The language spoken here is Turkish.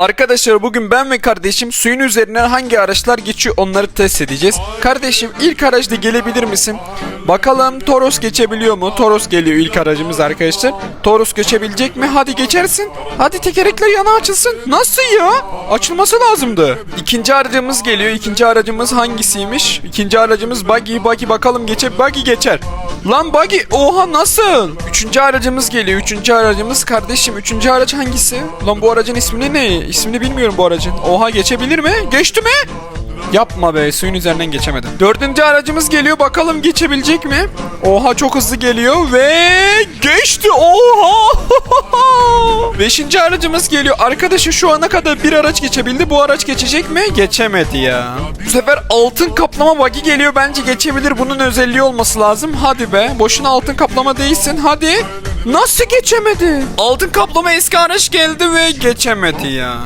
Arkadaşlar bugün ben ve kardeşim suyun üzerinden hangi araçlar geçiyor onları test edeceğiz. Kardeşim ilk araçta gelebilir misin? Bakalım Toros geçebiliyor mu? Toros geliyor ilk aracımız arkadaşlar. Toros geçebilecek mi? Hadi geçersin. Hadi tekerlekler yana açılsın. Nasıl ya? Açılması lazımdı. İkinci aracımız geliyor. İkinci aracımız hangisiymiş? İkinci aracımız Buggy. Buggy bakalım geçe Buggy geçer. Lan Buggy oha nasıl? Üçüncü aracımız geliyor. Üçüncü aracımız kardeşim. Üçüncü araç hangisi? Lan bu aracın ismini ne? İsmini bilmiyorum bu aracın. Oha geçebilir mi? Geçti mi? Yapma be suyun üzerinden geçemedim. Dördüncü aracımız geliyor bakalım geçebilecek mi? Oha çok hızlı geliyor ve geçti oha. Beşinci aracımız geliyor. Arkadaşı şu ana kadar bir araç geçebildi. Bu araç geçecek mi? Geçemedi ya. Bu sefer altın kaplama bug'i geliyor. Bence geçebilir. Bunun özelliği olması lazım. Hadi be. Boşuna altın kaplama değilsin. Hadi. Nasıl geçemedi? Altın kaplama eski araç geldi ve geçemedi ya.